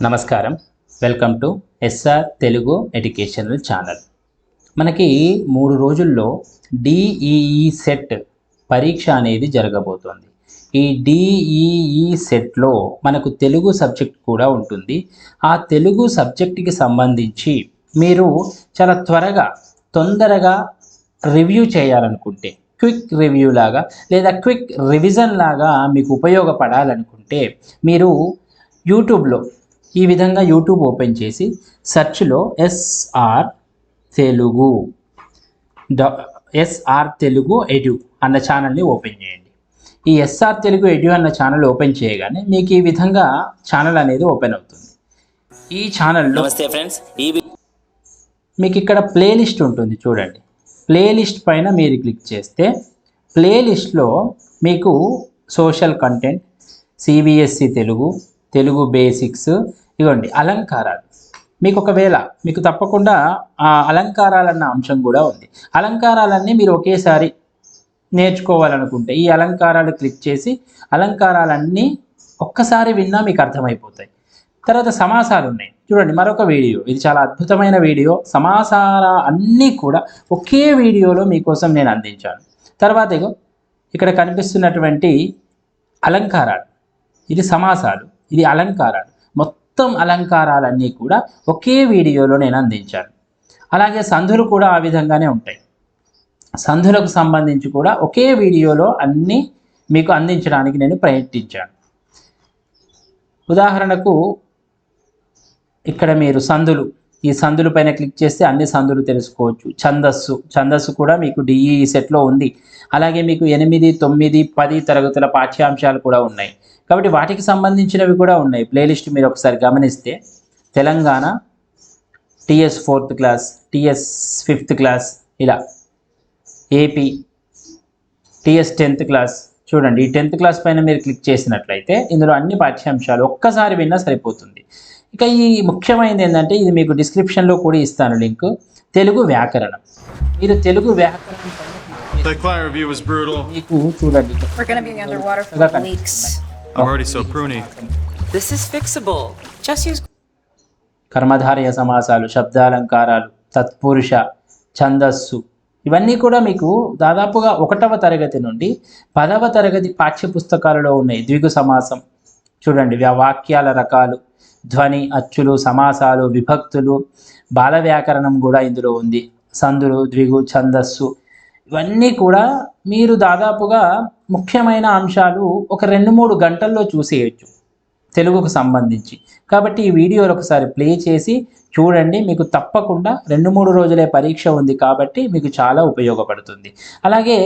నమస్కారం. Welcome to SR Telugu educational channel. మనకి మూడు రోజుల్లో డిఈఈ సెట్ పరీక్ష అనేది జరగబోతోంది. ఈ డిఈఈ సెట్లో మనకు తెలుగు సబ్జెక్ట్ కూడా ఉంటుంది. ఆ తెలుగు సబ్జెక్టుకి సంబంధించి మీరు చాలా త్వరగా తొందరగా రివ్యూ చేయాలనుకుంటే క్విక్ రివ్యూ లాగా లేదా క్విక్ రివిజన్ లాగా మీకు ఉపయోగపడాలనుకుంటే మీరు యూట్యూబ్లో ఈ విధంగా యూట్యూబ్ ఓపెన్ చేసి సెర్చ్లో ఎస్ఆర్ తెలుగు డ ఎస్ఆర్ తెలుగు ఎడ్యు అన్న ఛానల్ని ఓపెన్ చేయండి. ఈ ఎస్ఆర్ తెలుగు ఎడ్యు అన్న ఛానల్ ఓపెన్ చేయగానే మీకు ఈ విధంగా ఛానల్ అనేది ఓపెన్ అవుతుంది. ఈ ఛానల్లో నమస్తే ఫ్రెండ్స్ ఈ వి- మీకు ఇక్కడ ప్లేలిస్ట్ ఉంటుంది చూడండి. ప్లేలిస్ట్ పైన మీరు క్లిక్ చేస్తే ప్లేలిస్ట్లో మీకు social content CBSE Telugu Telugu basics ఇవ్వండి అలంకారాలు. మీకు ఒకవేళ మీకు తప్పకుండా ఆ అలంకారాలన్న అంశం కూడా ఉంది. అలంకారాలన్నీ మీరు ఒకేసారి నేర్చుకోవాలనుకుంటే ఈ అలంకారాలు క్లిక్ చేసి అలంకారాలన్నీ ఒక్కసారి విన్నా మీకు అర్థమైపోతాయి. తర్వాత సమాసాలు ఉన్నాయి. చూడండి మరొక వీడియో. ఇది చాలా అద్భుతమైన వీడియో. సమాసార అన్నీ కూడా ఒకే వీడియోలో మీకోసం నేను అందించాను. తర్వాత ఇక్కడ కనిపిస్తున్నటువంటి అలంకారాలు. ఇది సమాసాలు. ఇది అలంకారాలు. మొత్తం అలంకారాలన్నీ కూడా ఒకే వీడియోలో నేను అందించాను. అలాగే సంధులు కూడా ఆ విధంగానే ఉంటాయి. సంధులకు సంబంధించి కూడా ఒకే వీడియోలో అన్నీ మీకు అందించడానికి నేను ప్రయత్నించాను. ఉదాహరణకు ఇక్కడ మీరు సందులు ఈ సందుల పైన క్లిక్ చేస్తే అన్ని సందులు తెలుసుకోవచ్చు. ఛందస్సు ఛందస్సు కూడా మీకు డిఈ సెట్లో ఉంది. అలాగే మీకు ఎనిమిది తొమ్మిది పది తరగతుల పాఠ్యాంశాలు కూడా ఉన్నాయి. కాబట్టి వాటికి సంబంధించినవి కూడా ఉన్నాయి. ప్లేలిస్ట్ మీరు ఒకసారి గమనిస్తే Telangana TS fourth class TS fifth class ఇలా ఏపీ టిఎస్ టెన్త్ క్లాస్ చూడండి ఈ టెన్త్ క్లాస్ పైన మీరు క్లిక్ చేసినట్లయితే ఇందులో అన్ని పాఠ్యాంశాలు ఒక్కసారి విన్నా సరిపోతుంది. ఇక ఈ ముఖ్యమైనది ఏంటంటే ఇది మీకు డిస్క్రిప్షన్లో కూడా ఇస్తాను లింక్. తెలుగు వ్యాకరణం. మీరు తెలుగు వ్యాకరణం మీకు చూడండి. I'm already so pruny. This is fixable. Just use కర్మధారయ సమాసాలు శబ్దాలంకారాలు తత్పురుష ఛందస్సు ఇవన్నీ కూడా మీకు దాదాపుగా ఒకటవ తరగతి నుండి పదవ తరగతి పాఠ్య పుస్తకాలలో ఉన్నాయి ద్విగు సమాసం చూడండి వ్యా- వాక్యాల రకాలు ధ్వని అచ్చులు సమాసాలు విభక్తులు బాల వ్యాకరణం కూడా ఇందులో ఉంది సందులు ద్విగు ఛందస్సు ఇవన్నీ కూడా మీరు దాదాపుగా ముఖ్యమైన అంశాలు ఒక రెండు మూడు గంటల్లో చూసేయచ్చు తెలుగుకు సంబంధించి. కాబట్టి ఈ వీడియోలు ఒకసారి ప్లే చేసి చూడండి మీకు తప్పకుండా రెండు మూడు రోజులే పరీక్ష ఉంది కాబట్టి మీకు చాలా ఉపయోగపడుతుంది. అలాగే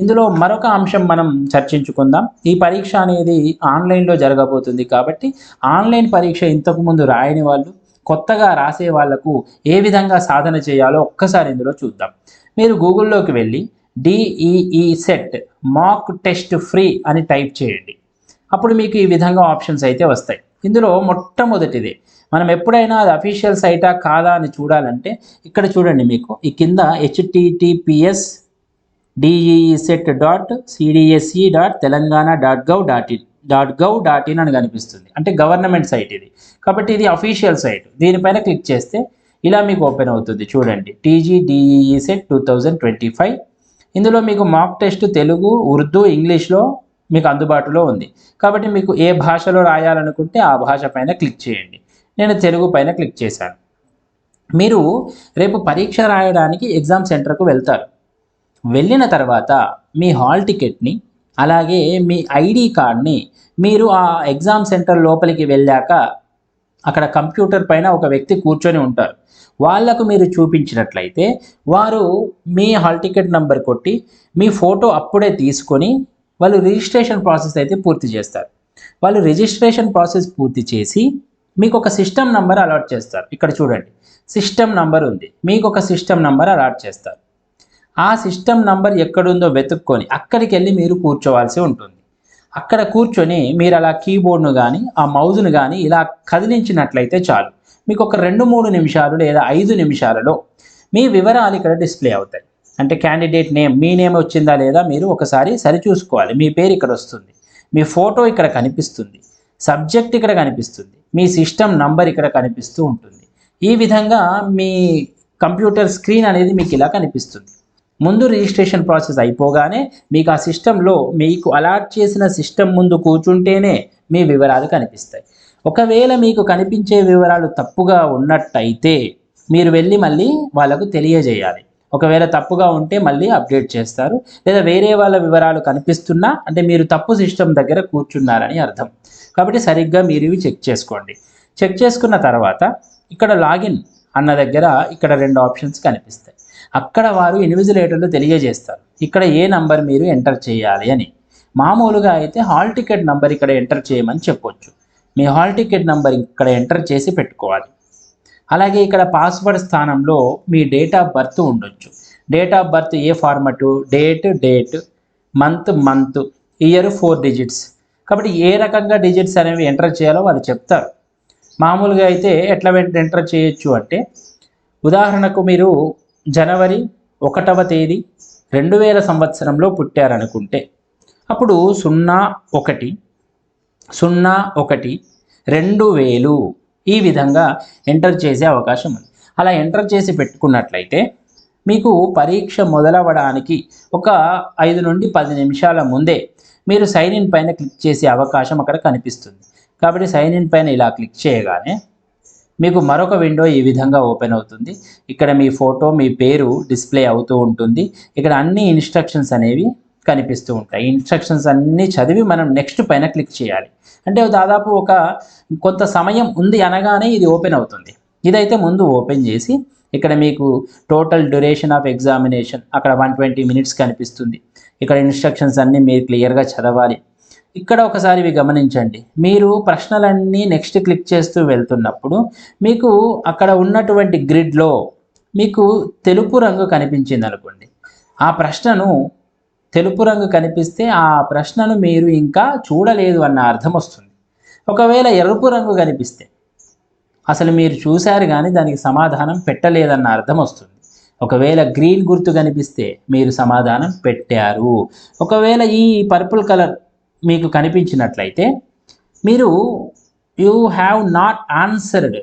ఇందులో మరొక అంశం మనం చర్చించుకుందాం. ఈ పరీక్ష అనేది ఆన్లైన్లో జరగబోతుంది కాబట్టి ఆన్లైన్ పరీక్ష ఇంతకుముందు రాయని వాళ్ళు కొత్తగా రాసే వాళ్ళకు ఏ విధంగా సాధన చేయాలో ఒక్కసారి ఇందులో చూద్దాం. మీరు గూగుల్లోకి వెళ్ళి DEE set mock test free అని టైప్ చేయండి. అప్పుడు మీకు ఈ విధంగా ఆప్షన్స్ అయితే వస్తాయి. ఇందులో మొట్టమొదటిది మనం ఎప్పుడైనా అది అఫీషియల్ సైటా కాదా అని చూడాలంటే ఇక్కడ చూడండి మీకు ఈ కింద HTTPS DEE set dot CDSE dot Telangana dot gov dot in dot gov dot in అని కనిపిస్తుంది. అంటే గవర్నమెంట్ సైట్ ఇది. కాబట్టి ఇది అఫీషియల్ సైట్. దీనిపైన క్లిక్ చేస్తే ఇలా మీకు ఓపెన్ అవుతుంది. చూడండి. TGDEE set two thousand twenty five. ఇందులో మీకు మాక్ టెస్ట్ తెలుగు ఉర్దూ ఇంగ్లీష్లో మీకు అందుబాటులో ఉంది. కాబట్టి మీకు ఏ భాషలో రాయాలనుకుంటే ఆ భాష పైన క్లిక్ చేయండి. నేను తెలుగు పైన క్లిక్ చేశాను. మీరు రేపు పరీక్ష రాయడానికి ఎగ్జామ్ సెంటర్కు వెళ్తారు. వెళ్ళిన తర్వాత మీ హాల్ టికెట్ని అలాగే మీ ఐడి కార్డ్ని మీరు ఆ ఎగ్జామ్ సెంటర్ లోపలికి వెళ్ళాక అక్కడ కంప్యూటర్ పైన ఒక వ్యక్తి కూర్చొని ఉంటారు. వాళ్ళకు మీరు చూపించినట్లయితే వారు మీ హాల్ టికెట్ నంబర్ కొట్టి మీ ఫోటో అప్పుడే తీసుకొని వాళ్ళు రిజిస్ట్రేషన్ ప్రాసెస్ అయితే పూర్తి చేస్తారు. వాళ్ళు రిజిస్ట్రేషన్ ప్రాసెస్ పూర్తి చేసి మీకు ఒక సిస్టమ్ నంబర్ అలాట్ చేస్తారు. ఇక్కడ చూడండి సిస్టమ్ నంబర్ ఉంది. మీకు ఒక సిస్టమ్ నంబర్ అలాట్ చేస్తారు. ఆ సిస్టమ్ నంబర్ ఎక్కడుందో వెతుక్కొని అక్కడికి వెళ్ళి మీరు కూర్చోవాల్సి ఉంటుంది. అక్కడ కూర్చొని మీరు అలా కీబోర్డ్ను కానీ ఆ మౌజ్ను కానీ ఇలా కదిలించినట్లయితే చాలు. మీకు ఒక రెండు మూడు నిమిషాలు లేదా ఐదు నిమిషాలలో మీ వివరాలు ఇక్కడ డిస్ప్లే అవుతాయి. అంటే క్యాండిడేట్ నేమ్ మీ నేమ్ వచ్చిందా లేదా మీరు ఒకసారి సరిచూసుకోవాలి. మీ పేరు ఇక్కడ వస్తుంది. మీ ఫోటో ఇక్కడ కనిపిస్తుంది. సబ్జెక్ట్ ఇక్కడ కనిపిస్తుంది. మీ సిస్టమ్ నంబర్ ఇక్కడ కనిపిస్తూ ఉంటుంది. ఈ విధంగా మీ కంప్యూటర్ స్క్రీన్ అనేది మీకు ఇలా కనిపిస్తుంది. ముందు రిజిస్ట్రేషన్ ప్రాసెస్ అయిపోగానే మీకు ఆ సిస్టంలో మీకు అలాట్ చేసిన సిస్టమ్ ముందు కూర్చుంటేనే మీ వివరాలు కనిపిస్తాయి. ఒకవేళ మీకు కనిపించే వివరాలు తప్పుగా ఉన్నట్టయితే మీరు వెళ్ళి మళ్ళీ వాళ్ళకు తెలియజేయాలి. ఒకవేళ తప్పుగా ఉంటే మళ్ళీ అప్డేట్ చేస్తారు. లేదా వేరే వాళ్ళ వివరాలు కనిపిస్తున్నా అంటే మీరు తప్పు సిస్టమ్ దగ్గర కూర్చున్నారని అర్థం. కాబట్టి సరిగ్గా మీరు ఇవి చెక్ చేసుకోండి. చెక్ చేసుకున్న తర్వాత ఇక్కడ లాగిన్ అన్న దగ్గర ఇక్కడ రెండు ఆప్షన్స్ కనిపిస్తాయి. అక్కడ వారు ఇన్విజిలేటర్లు తెలియజేస్తారు. ఇక్కడ ఏ నంబర్ మీరు ఎంటర్ చేయాలి అని. మామూలుగా అయితే హాల్ టికెట్ నంబర్ ఇక్కడ ఎంటర్ చేయమని చెప్పొచ్చు. మీ హాల్ టికెట్ నంబర్ ఇక్కడ ఎంటర్ చేసి పెట్టుకోవాలి. అలాగే ఇక్కడ పాస్వర్డ్ స్థానంలో మీ డేట్ ఆఫ్ బర్త్ ఉండొచ్చు. Date of birth A format? Date date month month year four digits. కాబట్టి ఏ రకంగా డిజిట్స్ అనేవి ఎంటర్ చేయాలో వాళ్ళు చెప్తారు. మామూలుగా అయితే ఎట్లా ఎంటర్ చేయొచ్చు అంటే ఉదాహరణకు మీరు జనవరి ఒకటవ తేదీ రెండు వేల సంవత్సరంలో పుట్టారనుకుంటే. అప్పుడు సున్నా ఒకటి సున్నా ఒకటి రెండు వేలు ఈ విధంగా ఎంటర్ చేసే అవకాశం ఉంది. అలా ఎంటర్ చేసి పెట్టుకున్నట్లయితే మీకు పరీక్ష మొదలవడానికి ఒక ఐదు నుండి పది నిమిషాల ముందే మీరు సైన్ ఇన్ పైన క్లిక్ చేసే అవకాశం అక్కడ కనిపిస్తుంది. కాబట్టి సైన్ ఇన్ పైన ఇలా క్లిక్ చేయగానే మీకు మరొక విండో ఈ విధంగా ఓపెన్ అవుతుంది. ఇక్కడ మీ ఫోటో మీ పేరు డిస్ప్లే అవుతూ ఉంటుంది. ఇక్కడ అన్ని ఇన్స్ట్రక్షన్స్ అనేవి కనిపిస్తూ ఉంటాయి. ఇన్స్ట్రక్షన్స్ అన్నీ చదివి మనం నెక్స్ట్ పైన క్లిక్ చేయాలి. అంటే దాదాపు ఒక కొంత సమయం ఉంది అనగానే ఇది ఓపెన్ అవుతుంది. ఇదైతే ముందు ఓపెన్ చేసి ఇక్కడ మీకు టోటల్ డ్యూరేషన్ ఆఫ్ ఎగ్జామినేషన్ అక్కడ వన్ ట్వంటీ మినిట్స్ కనిపిస్తుంది. ఇక్కడ ఇన్స్ట్రక్షన్స్ అన్నీ మీరు క్లియర్గా చదవాలి. ఇక్కడ ఒకసారి ఇవి గమనించండి. మీరు ప్రశ్నలన్నీ నెక్స్ట్ క్లిక్ చేస్తూ వెళ్తున్నప్పుడు మీకు అక్కడ ఉన్నటువంటి గ్రిడ్లో మీకు తెలుపు రంగు కనిపించింది అనుకోండి. ఆ ప్రశ్నను తెలుపు రంగు కనిపిస్తే ఆ ప్రశ్నను మీరు ఇంకా చూడలేదు అన్న అర్థం వస్తుంది. ఒకవేళ ఎరుపు రంగు కనిపిస్తే అసలు మీరు చూశారు కానీ దానికి సమాధానం పెట్టలేదన్న అర్థం వస్తుంది. ఒకవేళ గ్రీన్ గుర్తు కనిపిస్తే మీరు సమాధానం పెట్టారు. ఒకవేళ ఈ పర్పుల్ కలర్ మీకు కనిపించినట్లయితే మీరు you have not answered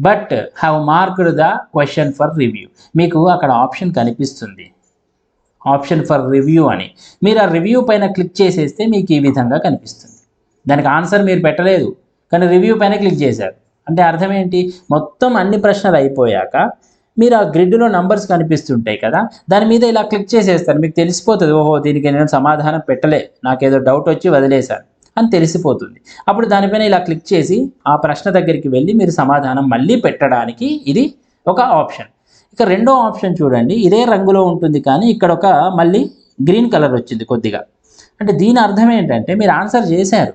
but have marked the question for review మీకు అక్కడ ఆప్షన్ కనిపిస్తుంది. ఆప్షన్ ఫర్ రివ్యూ అని. మీరు ఆ రివ్యూ పైన క్లిక్ చేసేస్తే మీకు ఈ విధంగా కనిపిస్తుంది. దానికి ఆన్సర్ మీరు పెట్టలేదు కానీ రివ్యూ పైన క్లిక్ చేశారు. అంటే అర్థం ఏంటి? మొత్తం అన్ని ప్రశ్నలు అయిపోయాక మీరు ఆ గ్రిడ్లో నంబర్స్ కనిపిస్తుంటాయి కదా? దాని మీద ఇలా క్లిక్ చేసేస్తారు. మీకు తెలిసిపోతుంది ఓహో దీనికి నేను సమాధానం పెట్టలే నాకేదో డౌట్ వచ్చి వదిలేశాను అని తెలిసిపోతుంది. అప్పుడు దానిపైన ఇలా క్లిక్ చేసి ఆ ప్రశ్న దగ్గరికి వెళ్ళి మీరు సమాధానం మళ్ళీ పెట్టడానికి ఇది ఒక ఆప్షన్. ఇక రెండో ఆప్షన్ చూడండి. ఇదే రంగులో ఉంటుంది కానీ ఇక్కడ ఒక మళ్ళీ గ్రీన్ కలర్ వచ్చింది కొద్దిగా. అంటే దీని అర్థం ఏంటంటే మీరు ఆన్సర్ చేశారు.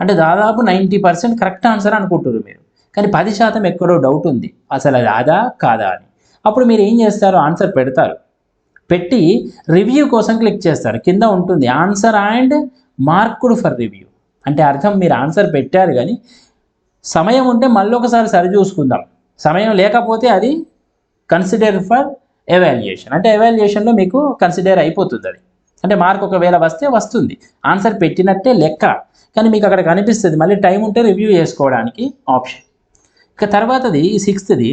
అంటే దాదాపు నైంటీ పర్సెంట్ కరెక్ట్ ఆన్సర్ అనుకుంటున్నారు మీరు. కానీ పది శాతం ఎక్కడో డౌట్ ఉంది. అసలు అది అదా కాదా అని. అప్పుడు మీరు ఏం చేస్తారు? ఆన్సర్ పెడతారు. పెట్టి రివ్యూ కోసం క్లిక్ చేస్తారు. కింద ఉంటుంది answer and marked for review అంటే అర్థం మీరు ఆన్సర్ పెట్టారు కానీ సమయం ఉంటే మళ్ళీ ఒకసారి సరి చూసుకుందాం. సమయం లేకపోతే అది కన్సిడర్ ఫర్ ఎవాల్యుయేషన్ అంటే ఎవాల్యుయేషన్లో మీకు కన్సిడర్ అయిపోతుంది అది. అంటే మార్క్ ఒకవేళ వస్తే వస్తుంది. ఆన్సర్ పెట్టినట్టే లెక్క. కానీ మీకు అక్కడ కనిపిస్తుంది. మళ్ళీ టైం ఉంటే రివ్యూ చేసుకోవడానికి ఆప్షన్ ఇక తర్వాతది సిక్స్త్ది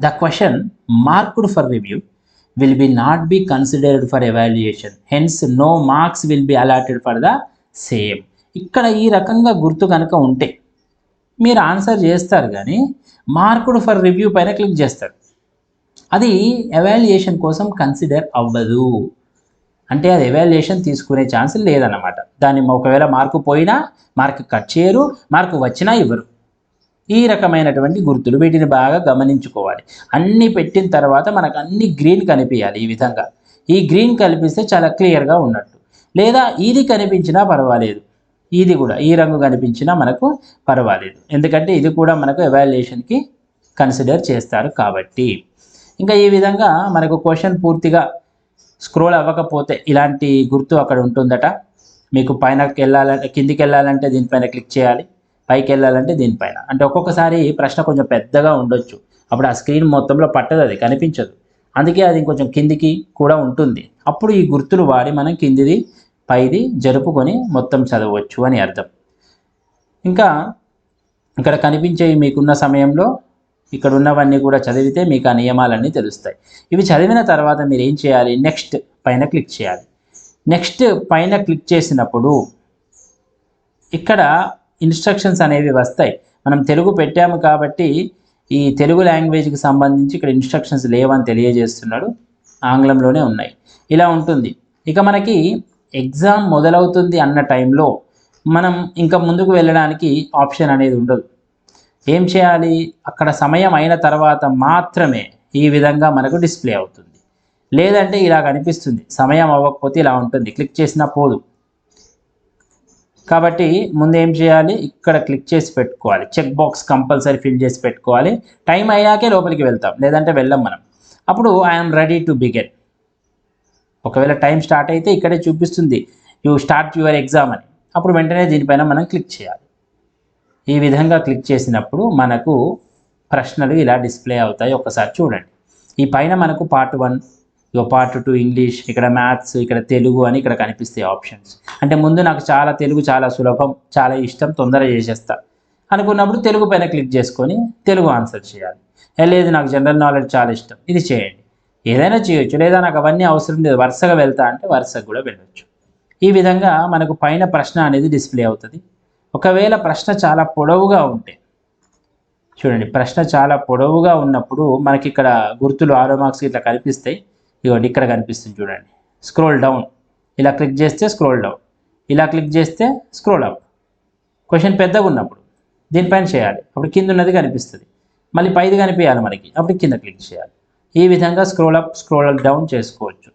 the question marked for review will be not be considered for evaluation hence no marks will be allotted for the same ఇక్కడ ఈ రకంగా గుర్తు కనుక ఉంటే మీరు ఆన్సర్ చేస్తారు కానీ మార్కుడ్ ఫర్ రివ్యూ పైన క్లిక్ చేస్తారు. అది ఎవాల్యుయేషన్ కోసం కన్సిడర్ అవ్వదు. అంటే అది ఎవాల్యుయేషన్ తీసుకునే ఛాన్స్ లేదన్నమాట. దాన్ని ఒకవేళ మార్కు పోయినా మార్కు కట్ చేయరు మార్కు వచ్చినా ఇవ్వరు. ఈ రకమైనటువంటి గుర్తులు వీటిని బాగా గమనించుకోవాలి. అన్నీ పెట్టిన తర్వాత మనకు అన్ని గ్రీన్ కనిపించాలి ఈ విధంగా. ఈ గ్రీన్ కనిపిస్తే చాలా క్లియర్గా ఉన్నట్టు. లేదా ఇది కనిపించినా పర్వాలేదు. ఇది కూడా ఈ రంగు కనిపించినా మనకు పర్వాలేదు. ఎందుకంటే ఇది కూడా మనకు ఎవాల్యుయేషన్కి కన్సిడర్ చేస్తారు కాబట్టి. ఇంకా ఈ విధంగా మనకు క్వశ్చన్ పూర్తిగా స్క్రోల్ అవ్వకపోతే ఇలాంటి గుర్తు అక్కడ ఉంటుందట. మీకు పైనకి వెళ్ళాలంటే కిందికి వెళ్ళాలంటే దీనిపైన క్లిక్ చేయాలి. పైకి వెళ్ళాలంటే దీనిపైన. అంటే ఒక్కొక్కసారి ప్రశ్న కొంచెం పెద్దగా ఉండొచ్చు. అప్పుడు ఆ స్క్రీన్ మొత్తంలో పట్టదు అది కనిపించదు. అందుకే అది కొంచెం కిందికి కూడా ఉంటుంది. అప్పుడు ఈ గుర్తులు వాడి మనం కిందిది పైది జరుపుకొని మొత్తం చదవచ్చు అని అర్థం. ఇంకా ఇక్కడ కనిపించేవి మీకున్న సమయంలో ఇక్కడ ఉన్నవన్నీ కూడా చదివితే మీకు ఆ నియమాలన్నీ తెలుస్తాయి. ఇవి చదివిన తర్వాత మీరు ఏం చేయాలి? నెక్స్ట్ పైన క్లిక్ చేయాలి. నెక్స్ట్ పైన క్లిక్ చేసినప్పుడు ఇక్కడ ఇన్స్ట్రక్షన్స్ అనేవి వస్తాయి. మనం తెలుగు పెట్టాము కాబట్టి ఈ తెలుగు లాంగ్వేజ్కి సంబంధించి ఇక్కడ ఇన్స్ట్రక్షన్స్ లేవని తెలియజేస్తున్నాడు. ఆంగ్లంలోనే ఉన్నాయి. ఇలా ఉంటుంది. ఇక మనకి ఎగ్జామ్ మొదలవుతుంది అన్న టైంలో మనం ఇంకా ముందుకు వెళ్ళడానికి ఆప్షన్ అనేది ఉండదు. ఏం చేయాలి? అక్కడ సమయం అయిన తర్వాత మాత్రమే ఈ విధంగా మనకు డిస్ప్లే అవుతుంది. లేదంటే ఇలా కనిపిస్తుంది. సమయం అవ్వకపోతే ఇలా ఉంటుంది. క్లిక్ చేసినా పోదు. కాబట్టి ముందు ఏం చేయాలి? ఇక్కడ క్లిక్ చేసి పెట్టుకోవాలి. చెక్ బాక్స్ కంపల్సరీ ఫిల్ చేసి పెట్టుకోవాలి. టైం అయ్యాకే లోపలికి వెళ్తాం. లేదంటే వెళ్ళం మనం. అప్పుడు ఐఎమ్ రెడీ టు బిగెన్ ఒకవేళ టైం స్టార్ట్ అయితే ఇక్కడే చూపిస్తుంది. యూ స్టార్ట్ యువర్ ఎగ్జామ్ అని. అప్పుడు వెంటనే దీనిపైన మనం క్లిక్ చేయాలి. ఈ విధంగా క్లిక్ చేసినప్పుడు మనకు ప్రశ్నలు ఇలా డిస్ప్లే అవుతాయి. ఒకసారి చూడండి. ఈ పైన మనకు పార్ట్ వన్ ఇక పార్ట్ టూ ఇంగ్లీష్ ఇక్కడ మ్యాథ్స్ ఇక్కడ తెలుగు అని ఇక్కడ కనిపిస్తాయి ఆప్షన్స్ అంటే ముందు నాకు చాలా తెలుగు చాలా సులభం చాలా ఇష్టం తొందరగా చేసేస్తా. అనుకున్నప్పుడు తెలుగు పైన క్లిక్ చేసుకొని తెలుగు ఆన్సర్ చేయాలి. లేదు నాకు జనరల్ నాలెడ్జ్ చాలా ఇష్టం. ఇది చేయండి. ఏదైనా చేయొచ్చు. లేదా నాకు అవన్నీ అవసరం లేదు. వరుసగా వెళ్తా అంటే వరుసగా కూడా వెళ్ళొచ్చు. ఈ విధంగా మనకు పైన ప్రశ్న అనేది డిస్ప్లే అవుతుంది. ఒకవేళ ప్రశ్న చాలా పొడవుగా ఉంటే చూడండి ప్రశ్న చాలా పొడవుగా ఉన్నప్పుడు మనకి ఇక్కడ గుర్తులు ఆరో మార్క్స్ ఇట్లా కనిపిస్తాయి. ఇదిగోండి ఇక్కడ కనిపిస్తుంది చూడండి. స్క్రోల్ డౌన్ ఇలా క్లిక్ చేస్తే స్క్రోల్ డౌన్ ఇలా క్లిక్ చేస్తే స్క్రోల్ అప్ క్వశ్చన్ పెద్దగా ఉన్నప్పుడు దీనిపైన చేయాలి. అప్పుడు కింద ఉన్నది కనిపిస్తుంది. మళ్ళీ పైది కనిపించాలి మనకి. అప్పుడు కింద క్లిక్ చేయాలి. ఈ విధంగా స్క్రోల్ అప్ స్క్రోల్ డౌన్ చేసుకోవచ్చు.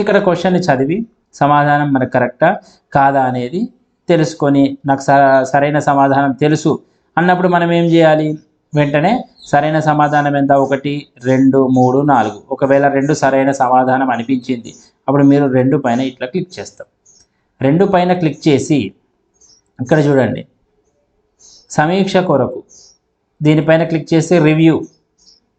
ఇక్కడ క్వశ్చన్ని చదివి సమాధానం మనకు కరెక్టా కాదా అనేది తెలుసుకొని నాకు స- సరైన సమాధానం తెలుసు అన్నప్పుడు మనం ఏం చేయాలి? వెంటనే సరైన సమాధానం ఎంత? ఒకటి రెండు మూడు నాలుగు. ఒకవేళ రెండు సరైన సమాధానం అనిపించింది అప్పుడు మీరు రెండు పైన ఇట్లా క్లిక్ చేస్తాం. రెండు పైన క్లిక్ చేసి ఇక్కడ చూడండి. సమీక్ష కొరకు దీనిపైన క్లిక్ చేసి రివ్యూ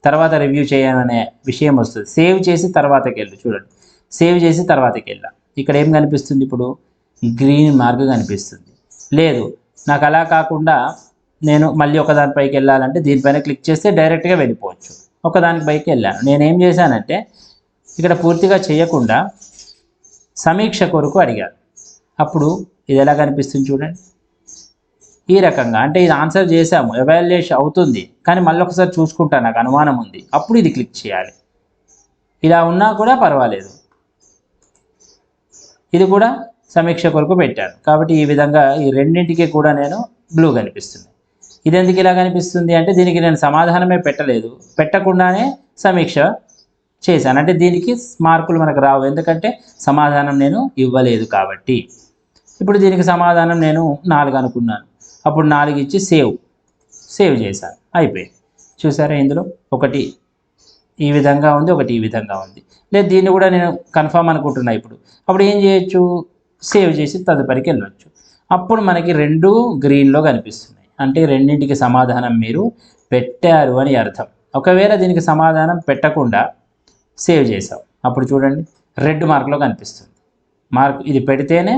తర్వాత రివ్యూ చేయాలనే విషయం వస్తుంది. సేవ్ చేసి తర్వాతకి వెళ్ళు చూడండి. సేవ్ చేసి తర్వాతకి వెళ్ళా. ఇక్కడ ఏం కనిపిస్తుంది ఇప్పుడు? గ్రీన్ మార్క్ కనిపిస్తుంది. లేదు నాకు అలా కాకుండా నేను మళ్ళీ ఒక దానిపైకి వెళ్ళాలంటే దీనిపైన క్లిక్ చేస్తే డైరెక్ట్గా వెళ్ళిపోవచ్చు. ఒకదానికి పైకి వెళ్ళాను. నేను ఏం చేశానంటే ఇక్కడ పూర్తిగా చేయకుండా సమీక్ష కొరకు అడిగాను అప్పుడు ఇది ఎలా కనిపిస్తుంది చూడండి. ఈ రకంగా అంటే ఇది ఆన్సర్ చేశాము. ఎవాల్యుయేషన్ అవుతుంది. కానీ మళ్ళీ ఒకసారి చూసుకుంటా నాకు అనుమానం ఉంది. అప్పుడు ఇది క్లిక్ చేయాలి. ఇలా ఉన్నా కూడా పర్వాలేదు. ఇది కూడా సమీక్ష కొరకు పెట్టాను. కాబట్టి ఈ విధంగా ఈ రెండింటికి కూడా నేను బ్లూ కనిపిస్తుంది. ఇది ఎందుకు ఇలా కనిపిస్తుంది అంటే దీనికి నేను సమాధానమే పెట్టలేదు. పెట్టకుండానే సమీక్ష చేశాను. అంటే దీనికి మార్కులు మనకు రావు. ఎందుకంటే సమాధానం నేను ఇవ్వలేదు కాబట్టి. ఇప్పుడు దీనికి సమాధానం నేను నాలుగు అనుకున్నాను. అప్పుడు నాలుగు ఇచ్చి సేవ్. సేవ్ చేశాను. అయిపోయింది. చూసారా ఇందులో? ఒకటి ఈ విధంగా ఉంది ఒకటి ఈ విధంగా ఉంది. లేదు దీన్ని కూడా నేను కన్ఫామ్ అనుకుంటున్నా ఇప్పుడు. అప్పుడు ఏం చేయొచ్చు? సేవ్ చేసి తదుపరికి వెళ్ళొచ్చు. అప్పుడు మనకి రెండు గ్రీన్లో కనిపిస్తున్నాయి. అంటే రెండింటికి సమాధానం మీరు పెట్టారు అని అర్థం. ఒకవేళ దీనికి సమాధానం పెట్టకుండా సేవ్ చేసాం అప్పుడు చూడండి రెడ్ మార్క్లో కనిపిస్తుంది. మార్క్ ఇది పెడితేనే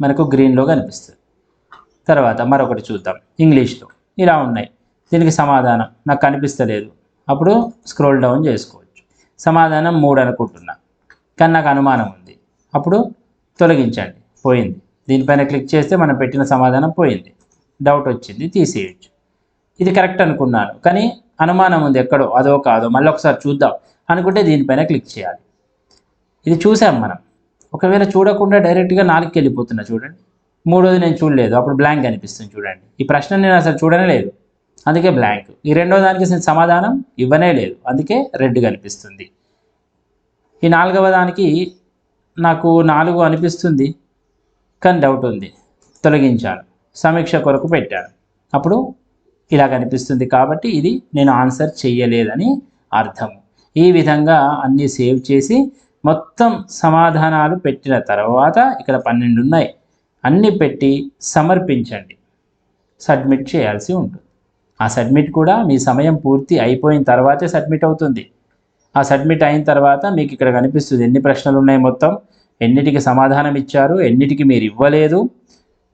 మనకు గ్రీన్లో కనిపిస్తుంది. తర్వాత మరొకటి చూద్దాం ఇంగ్లీష్లో. ఇలా ఉన్నాయి. దీనికి సమాధానం నాకు కనిపిస్తలేదు. అప్పుడు స్క్రోల్ డౌన్ చేసుకోవచ్చు. సమాధానం మూడు అనుకుంటున్నా కానీ నాకు అనుమానం ఉంది. అప్పుడు తొలగించండి పోయింది. దీనిపైన క్లిక్ చేస్తే మనం పెట్టిన సమాధానం పోయింది. డౌట్ వచ్చింది తీసేయచ్చు. ఇది కరెక్ట్ అనుకున్నాను. కానీ అనుమానం ఉంది ఎక్కడో అదో కాదో మళ్ళీ ఒకసారి చూద్దాం అనుకుంటే దీనిపైన క్లిక్ చేయాలి. ఇది చూసాం మనం. ఒకవేళ చూడకుండా డైరెక్ట్గా నాలుగుకి వెళ్ళిపోతున్నా చూడండి. మూడోది నేను చూడలేదు అప్పుడు బ్లాంక్ అనిపిస్తుంది చూడండి. ఈ ప్రశ్న నేను అసలు చూడనే లేదు. అందుకే బ్లాంక్. ఈ రెండో దానికి నేను సమాధానం ఇవ్వనే లేదు. అందుకే రెడ్ కనిపిస్తుంది ఈ నాలుగవ దానికి నాకు నాలుగు అనిపిస్తుంది కానీ డౌట్ ఉంది. తొలగించాను సమీక్ష కొరకు పెట్టాను. అప్పుడు ఇలా కనిపిస్తుంది కాబట్టి ఇది నేను ఆన్సర్ చెయ్యలేదని అర్థం. ఈ విధంగా అన్నీ సేవ్ చేసి మొత్తం సమాధానాలు పెట్టిన తర్వాత ఇక్కడ పన్నెండు ఉన్నాయి. అన్నీ పెట్టి సమర్పించండి. సబ్మిట్ చేయాల్సి ఉంటుంది. ఆ సబ్మిట్ కూడా మీ సమయం పూర్తి అయిపోయిన తర్వాతే సబ్మిట్ అవుతుంది. ఆ సబ్మిట్ అయిన తర్వాత మీకు ఇక్కడ కనిపిస్తుంది ఎన్ని ప్రశ్నలు ఉన్నాయి మొత్తం ఎన్నిటికి సమాధానం ఇచ్చారు ఎన్నిటికి మీరు ఇవ్వలేదు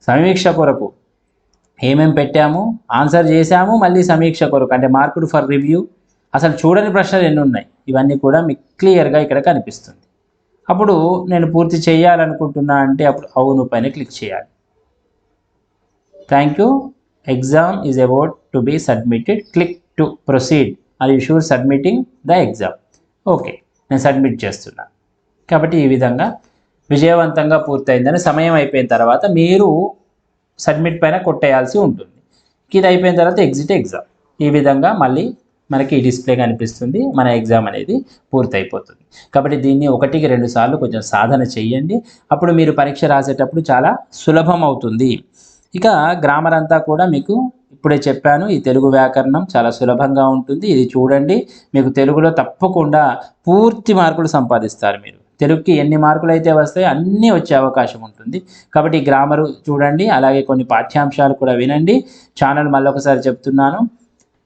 సమీక్ష కొరకు. ఏమేం పెట్టాము? ఆన్సర్ చేశాము మళ్ళీ సమీక్ష కొరకు. అంటే మార్కుడు ఫర్ రివ్యూ. అసలు చూడని ప్రశ్నలు ఎన్ని ఉన్నాయి ఇవన్నీ కూడా మీకు క్లియర్గా ఇక్కడ కనిపిస్తుంది. అప్పుడు నేను పూర్తి చేయాలనుకుంటున్నా అంటే అప్పుడు అవును పైన క్లిక్ చేయాలి. Thank you exam is about to be submitted click to proceed are you sure submitting the exam okay నేను సబ్మిట్ చేస్తున్నా. కాబట్టి ఈ విధంగా విజయవంతంగా పూర్తయిందని సమయం అయిపోయిన తర్వాత మీరు సబ్మిట్ పైన కొట్టేయాల్సి ఉంటుంది. ఇది అయిపోయిన తర్వాత ఎగ్జిట్ ఎగ్జామ్ ఈ విధంగా మళ్ళీ మనకి ఈ డిస్ప్లే కనిపిస్తుంది. మన ఎగ్జామ్ అనేది పూర్తయిపోతుంది. కాబట్టి దీన్ని ఒకటికి రెండు సార్లు కొంచెం సాధన చేయండి. అప్పుడు మీరు పరీక్ష రాసేటప్పుడు చాలా సులభం అవుతుంది. ఇక గ్రామర్ అంతా కూడా మీకు ఇప్పుడే చెప్పాను. ఈ తెలుగు వ్యాకరణం చాలా సులభంగా ఉంటుంది. ఇది చూడండి. మీకు తెలుగులో తప్పకుండా పూర్తి మార్కులు సంపాదిస్తారు మీరు. తెలుగుకి ఎన్ని మార్కులు అయితే వస్తాయో అన్నీ వచ్చే అవకాశం ఉంటుంది. కాబట్టి గ్రామరు చూడండి అలాగే కొన్ని పాఠ్యాంశాలు కూడా వినండి. ఛానల్ మళ్ళీ ఒకసారి చెప్తున్నాను.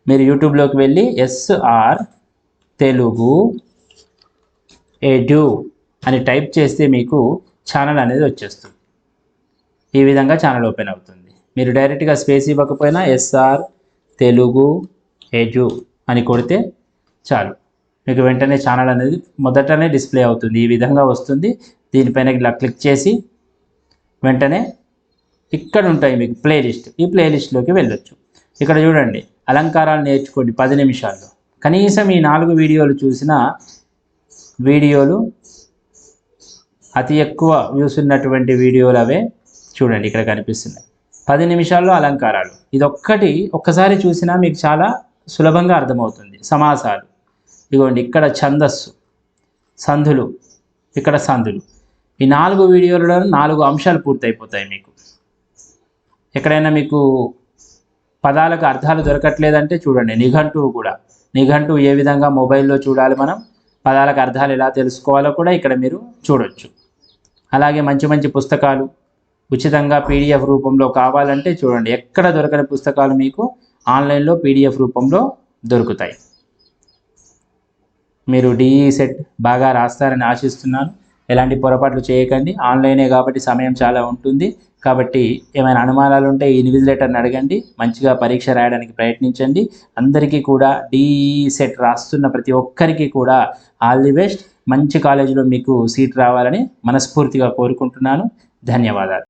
మీరు యూట్యూబ్లోకి వెళ్ళి ఎస్ఆర్ తెలుగు ఎడ్యూ అని టైప్ చేస్తే మీకు ఛానల్ అనేది వచ్చేస్తుంది. ఈ విధంగా ఛానల్ ఓపెన్ అవుతుంది. మీరు డైరెక్ట్గా స్పేస్ ఇవ్వకపోయినా ఎస్ఆర్ తెలుగు ఎడ్యూ అని కొడితే చాలు. మీకు వెంటనే ఛానల్ అనేది మొదటనే డిస్ప్లే అవుతుంది. ఈ విధంగా వస్తుంది. దీనిపైన ఇలా క్లిక్ చేసి వెంటనే ఇక్కడ ఉంటాయి మీకు ప్లేలిస్ట్ ఈ ప్లేలిస్ట్లోకి వెళ్ళొచ్చు. ఇక్కడ చూడండి. అలంకారాలు నేర్చుకోండి పది నిమిషాల్లో. కనీసం ఈ నాలుగు వీడియోలు చూసిన వీడియోలు అతి ఎక్కువ వ్యూస్ ఉన్నటువంటి వీడియోలు అవే చూడండి. ఇక్కడ కనిపిస్తున్నాయి. పది నిమిషాల్లో అలంకారాలు. ఇది ఒక్కటి ఒక్కసారి చూసినా మీకు చాలా సులభంగా అర్థమవుతుంది. సమాసాలు. ఇదిగోండి ఇక్కడ ఛందస్సు సంధులు ఇక్కడ సంధులు. ఈ నాలుగు వీడియోలలో నాలుగు అంశాలు పూర్తయిపోతాయి మీకు. ఎక్కడైనా మీకు పదాలకు అర్థాలు దొరకట్లేదంటే చూడండి నిఘంటువు కూడా. నిఘంటువు ఏ విధంగా మొబైల్లో చూడాలి మనం పదాలకు అర్థాలు ఎలా తెలుసుకోవాలో కూడా ఇక్కడ మీరు చూడొచ్చు. అలాగే మంచి మంచి పుస్తకాలు ఉచితంగా పీడిఎఫ్ రూపంలో కావాలంటే చూడండి ఎక్కడ దొరకని పుస్తకాలు మీకు ఆన్లైన్లో పీడిఎఫ్ రూపంలో దొరుకుతాయి. మీరు డిఈ సెట్ బాగా రాస్తారని ఆశిస్తున్నాను. ఎలాంటి పొరపాట్లు చేయకండి. ఆన్లైనే కాబట్టి సమయం చాలా ఉంటుంది. కాబట్టి ఏమైనా అనుమానాలు ఉంటే ఈ ఇన్విజిలేటర్ని అడగండి. మంచిగా పరీక్ష రాయడానికి ప్రయత్నించండి. అందరికీ కూడా డిఈ సెట్ రాస్తున్న ప్రతి ఒక్కరికి కూడా ఆల్ ది బెస్ట్. మంచి కాలేజీలో మీకు సీట్ రావాలని మనస్ఫూర్తిగా కోరుకుంటున్నాను. ధన్యవాదాలు.